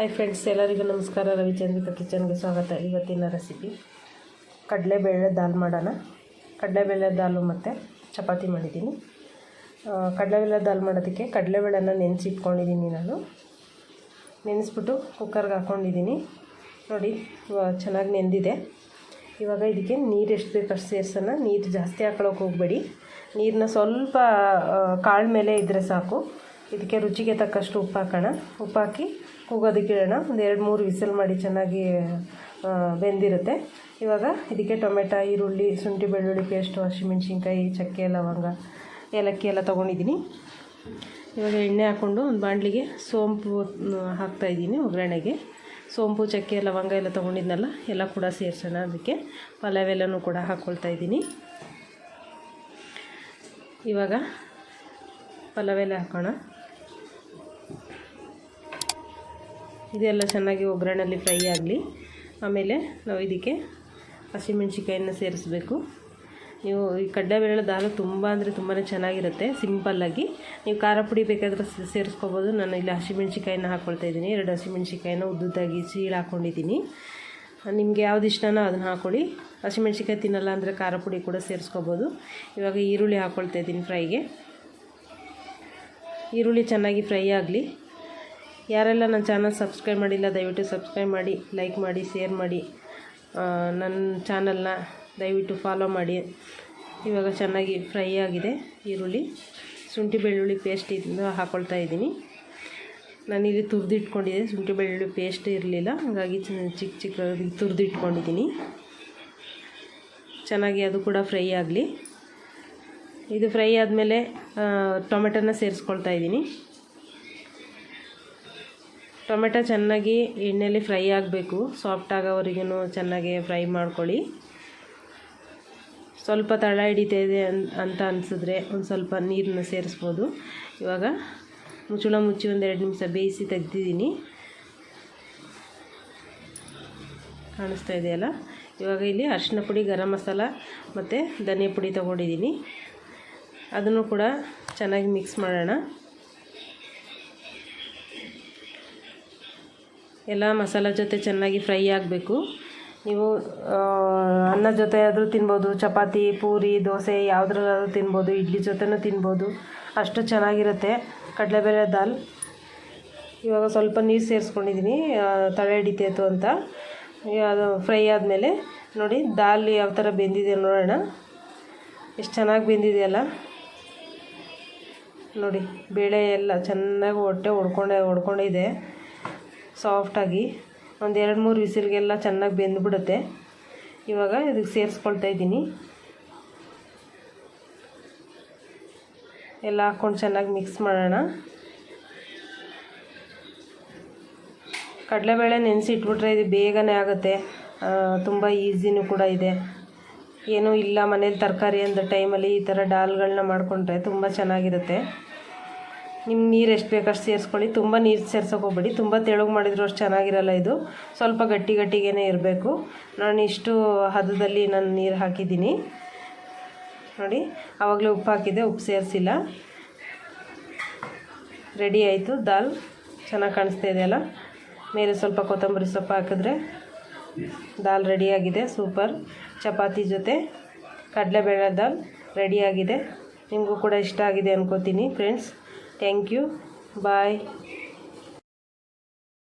Hi friends ಎಲ್ಲರಿಗೂ ನಮಸ್ಕಾರ. ರವಿಚಂದ್ರಿಕಾ ಕಿಚನ್ಗೆ ಸ್ವಾಗತ. ಇವತ್ತಿನ ರೆಸಿಪಿ ಕಡಲೆಬೇಳೆ ದಾಲ್ ಮಾಡೋಣ. ಕಡಲೆಬೇಳೆ ದಾಲು ಮತ್ತು ಚಪಾತಿ ಮಾಡಿದ್ದೀನಿ. ಕಡಲೆಬೇಳೆ ದಾಲ್ ಮಾಡೋದಕ್ಕೆ ಕಡಲೆಬೇಳೆನ ನೆನೆಸಿಟ್ಕೊಂಡಿದ್ದೀನಿ ನಾನು. ನೆನೆಸ್ಬಿಟ್ಟು ಕುಕ್ಕರ್ಗೆ ಹಾಕ್ಕೊಂಡಿದ್ದೀನಿ ನೋಡಿ ಚೆನ್ನಾಗಿ ನೆಂದಿದೆ. ಇವಾಗ ಇದಕ್ಕೆ ನೀರು ಎಷ್ಟು ಬೇಕು ಅಷ್ಟು ಸೇರ್ಸೋಣ. ನೀರು ಜಾಸ್ತಿ ಹಾಕೊಳ್ಳೋಕೆ ಹೋಗಬೇಡಿ. ನೀರನ್ನ ಸ್ವಲ್ಪ ಕಾಳು ಮೇಲೆ ಇದ್ದರೆ ಸಾಕು. ಇದಕ್ಕೆ ರುಚಿಗೆ ತಕ್ಕಷ್ಟು ಉಪ್ಪು ಹಾಕೋಣ ಉಪ್ಪು ಹಾಕಿ ಕೂಗೋದಕ್ಕೆ ಇಡೋಣ ಒಂದು ಎರಡು ಮೂರು ವಿಸಲ್ ಮಾಡಿ ಚೆನ್ನಾಗಿ ಬೆಂದಿರುತ್ತೆ. ಇವಾಗ ಇದಕ್ಕೆ ಟೊಮೆಟೊ, ಈರುಳ್ಳಿ, ಶುಂಠಿ, ಬೆಳ್ಳುಳ್ಳಿ ಪೇಸ್ಟು, ಹಸಿಮೆಣ್ಸಿನ್ಕಾಯಿ, ಚಕ್ಕೆ, ಲವಂಗ, ಏಲಕ್ಕಿ ಎಲ್ಲ ತೊಗೊಂಡಿದ್ದೀನಿ. ಇವಾಗ ಎಣ್ಣೆ ಹಾಕ್ಕೊಂಡು ಒಂದು ಬಾಣಲಿಗೆ ಸೋಂಪು ಹಾಕ್ತಾಯಿದ್ದೀನಿ ಒಗ್ಗರಣೆಗೆ. ಸೋಂಪು, ಚಕ್ಕೆ, ಲವಂಗ ಎಲ್ಲ ತೊಗೊಂಡಿದ್ನಲ್ಲ, ಎಲ್ಲ ಕೂಡ ಸೇರಿಸೋಣ ಅದಕ್ಕೆ. ಪಲಾವ್ ಎಲ್ಲನೂ ಕೂಡ ಹಾಕ್ಕೊಳ್ತಾ ಇದ್ದೀನಿ. ಇವಾಗ ಪಲಾವ್ ಎಲೆ ಹಾಕೋಣ. ಇದೆಲ್ಲ ಚೆನ್ನಾಗಿ ಒಗ್ಗರಣೆಯಲ್ಲಿ ಫ್ರೈ ಆಗಲಿ. ಆಮೇಲೆ ನಾವು ಇದಕ್ಕೆ ಹಸಿಮೆಣ್ಸಿಕಾಯನ್ನು ಸೇರಿಸ್ಬೇಕು. ನೀವು ಈ ಕಡಲೆಬೇಳೆ ದಾಲು ತುಂಬ ಅಂದರೆ ತುಂಬಾ ಚೆನ್ನಾಗಿರುತ್ತೆ ಸಿಂಪಲ್ಲಾಗಿ ನೀವು ಖಾರ ಪುಡಿ ಬೇಕಾದರೆ ಸೇರಿಸ್ಕೋಬೋದು. ನಾನು ಇಲ್ಲಿ ಹಸಿಮೆಣ್ಸಿಕಾಯಿನ ಹಾಕ್ಕೊಳ್ತಾ ಇದ್ದೀನಿ. ಎರಡು ಹಸಿಮೆಣ್ಸಿಕಾಯಿನ ಉದ್ದುದ್ದಾಗಿ ಸೀಳು ಹಾಕ್ಕೊಂಡಿದ್ದೀನಿ ನಿಮಗೆ ಯಾವ್ದು ಇಷ್ಟನೋ ಅದನ್ನು ಹಾಕ್ಕೊಳ್ಳಿ ಹಸಿಮೆಣ್ಸಿಕಾಯಿ ತಿನ್ನಲ್ಲ ಅಂದರೆ ಖಾರ ಪುಡಿ ಕೂಡ ಸೇರಿಸ್ಕೋಬೋದು. ಇವಾಗ ಈರುಳ್ಳಿ ಹಾಕ್ಕೊಳ್ತಾ ಇದ್ದೀನಿ ಫ್ರೈಗೆ. ಈರುಳ್ಳಿ ಚೆನ್ನಾಗಿ ಫ್ರೈ ಆಗಲಿ. ಯಾರೆಲ್ಲ ನನ್ನ ಚಾನಲ್ ಸಬ್ಸ್ಕ್ರೈಬ್ ಮಾಡಿಲ್ಲ, ದಯವಿಟ್ಟು ಸಬ್ಸ್ಕ್ರೈಬ್ ಮಾಡಿ, ಲೈಕ್ ಮಾಡಿ, ಶೇರ್ ಮಾಡಿ ನನ್ನ ಚಾನಲ್ನ ದಯವಿಟ್ಟು ಫಾಲೋ ಮಾಡಿ. ಇವಾಗ ಚೆನ್ನಾಗಿ ಫ್ರೈ ಆಗಿದೆ ಈರುಳ್ಳಿ. ಶುಂಠಿ ಬೆಳ್ಳುಳ್ಳಿ ಪೇಸ್ಟ್ ಇಂದ ಹಾಕ್ಕೊಳ್ತಾ ಇದ್ದೀನಿ. ನಾನಿಲ್ಲಿ ತುರಿದಿಟ್ಕೊಂಡಿದ್ದೆ, ಶುಂಠಿ ಬೆಳ್ಳುಳ್ಳಿ ಪೇಸ್ಟ್ ಇರಲಿಲ್ಲ. ಹಾಗಾಗಿ ಚಿಕ್ಕ ಚಿಕ್ಕ ತುರಿದಿಟ್ಕೊಂಡಿದ್ದೀನಿ. ಚೆನ್ನಾಗಿ ಅದು ಕೂಡ ಫ್ರೈ ಆಗಲಿ. ಇದು ಫ್ರೈ ಆದಮೇಲೆ ಟೊಮೆಟೊನ ಸೇರಿಸ್ಕೊಳ್ತಾ ಇದ್ದೀನಿ. ಟೊಮೆಟೊ ಚೆನ್ನಾಗಿ ಎಣ್ಣೆಯಲ್ಲಿ ಫ್ರೈ ಆಗಬೇಕು. ಸಾಫ್ಟ್ ಆಗೋವರೆಗೂ ಚೆನ್ನಾಗಿ ಫ್ರೈ ಮಾಡ್ಕೊಳ್ಳಿ. ಸ್ವಲ್ಪ ತಳ ಹಿಡಿತಾ ಇದೆ ಅಂತ ಅನಿಸಿದ್ರೆ ಒಂದು ಸ್ವಲ್ಪ ನೀರನ್ನ ಸೇರಿಸ್ಬೋದು. ಇವಾಗ ಮುಚ್ಚಳ ಮುಚ್ಚಿ ಒಂದು ಎರಡು ನಿಮಿಷ ಬೇಯಿಸಿ ತೆಗ್ದಿದ್ದೀನಿ. ಕಾಣಿಸ್ತಾ ಇದೆಯಲ್ಲ? ಇವಾಗ ಇಲ್ಲಿ ಅರಿಶಿನ ಪುಡಿ, ಗರಂ ಮಸಾಲ ಮತ್ತು ಧನಿಯಾ ಪುಡಿ ತೊಗೊಂಡಿದ್ದೀನಿ. ಅದನ್ನು ಕೂಡ ಚೆನ್ನಾಗಿ ಮಿಕ್ಸ್ ಮಾಡೋಣ. ಎಲ್ಲ ಮಸಾಲ ಜೊತೆ ಚೆನ್ನಾಗಿ ಫ್ರೈ ಆಗಬೇಕು. ನೀವು ಅನ್ನ ಜೊತೆ ಆದರೂ ತಿನ್ಬೋದು, ಚಪಾತಿ, ಪೂರಿ, ದೋಸೆ ಯಾವುದ್ರಲ್ಲಾದ್ರೂ ತಿನ್ಬೋದು, ಇಡ್ಲಿ ಜೊತೆನೂ ತಿನ್ಬೋದು. ಅಷ್ಟು ಚೆನ್ನಾಗಿರುತ್ತೆ. ಕಡಲೆಬೇಳೆ ದಾಲ್. ಇವಾಗ ಸ್ವಲ್ಪ ನೀರು ಸೇರಿಸ್ಕೊಂಡಿದ್ದೀನಿ ತಳೆ ಹಿಡಿತೈತು ಅಂತ. ಅದು ಫ್ರೈ ಆದಮೇಲೆ ನೋಡಿ ದಾಲ್ ಯಾವ ಥರ ಬೆಂದಿದೆ ನೋಡೋಣ. ಎಷ್ಟು ಚೆನ್ನಾಗಿ ಬೆಂದಿದೆಯಲ್ಲ ನೋಡಿ, ಬೇಳೆ ಎಲ್ಲ ಚೆನ್ನಾಗಿ ಹೊಟ್ಟೆ ಹೊಡ್ಕೊಂಡೆ ಹೊಡ್ಕೊಂಡಿದೆ ಸಾಫ್ಟಾಗಿ ಒಂದು ಎರಡು ಮೂರು ವಿಸಿಲ್ಗೆಲ್ಲ ಚೆನ್ನಾಗಿ ಬೆಂದ್ಬಿಡುತ್ತೆ. ಇವಾಗ ಇದಕ್ಕೆ ಸೇರಿಸ್ಕೊಳ್ತಾ ಇದ್ದೀನಿ. ಎಲ್ಲ ಹಾಕ್ಕೊಂಡು ಚೆನ್ನಾಗಿ ಮಿಕ್ಸ್ ಮಾಡೋಣ. ಕಡಲೆಬೇಳೆ ನೆನೆಸಿಟ್ಬಿಟ್ರೆ ಇದು ಬೇಗನೆ ಆಗುತ್ತೆ. ತುಂಬ ಈಸಿನೂ ಕೂಡ ಇದೆ. ಏನೂ ಇಲ್ಲ ಮನೇಲಿ ತರಕಾರಿ ಅಂದ ಟೈಮಲ್ಲಿ ಈ ಥರ ಡಾಲ್ಗಳನ್ನ ಮಾಡಿಕೊಂಡ್ರೆ ತುಂಬ ಚೆನ್ನಾಗಿರುತ್ತೆ. ನಿಮ್ಮ ನೀರು ಎಷ್ಟು ಬೇಕಷ್ಟು ಸೇರಿಸ್ಕೊಳ್ಳಿ. ತುಂಬ ನೀರು ಸೇರ್ಸೋಕೆ ಹೋಗ್ಬೇಡಿ. ತುಂಬ ತೆಳುಗೆ ಮಾಡಿದ್ರು ಅಷ್ಟು ಚೆನ್ನಾಗಿರಲ್ಲ ಇದು. ಸ್ವಲ್ಪ ಗಟ್ಟಿ ಗಟ್ಟಿಗೇ ಇರಬೇಕು. ನಾನು ಇಷ್ಟು ಹದದಲ್ಲಿ ನಾನು ನೀರು ಹಾಕಿದ್ದೀನಿ. ನೋಡಿ ಆವಾಗಲೇ ಉಪ್ಪು ಹಾಕಿದೆ ಉಪ್ಪು ಸೇರಿಸಿಲ್ಲ. ರೆಡಿ ಆಯಿತು. ದಾಲ್ ಚೆನ್ನಾಗಿ ಕಾಣಿಸ್ತಾ ಇದೆಯಲ್ಲ ಮೇಲೆ ಸ್ವಲ್ಪ ಕೊತ್ತಂಬರಿ ಸೊಪ್ಪು ಹಾಕಿದ್ರೆ ದಾಲ್ ರೆಡಿಯಾಗಿದೆ ಸೂಪರ್. ಚಪಾತಿ ಜೊತೆ ಕಡಲೆಬೇಳೆ ದಾಲ್ ರೆಡಿಯಾಗಿದೆ ನಿಮಗೂ ಕೂಡ ಇಷ್ಟ ಆಗಿದೆ ಅನ್ಕೋತೀನಿ ಫ್ರೆಂಡ್ಸ್. thank you. Bye.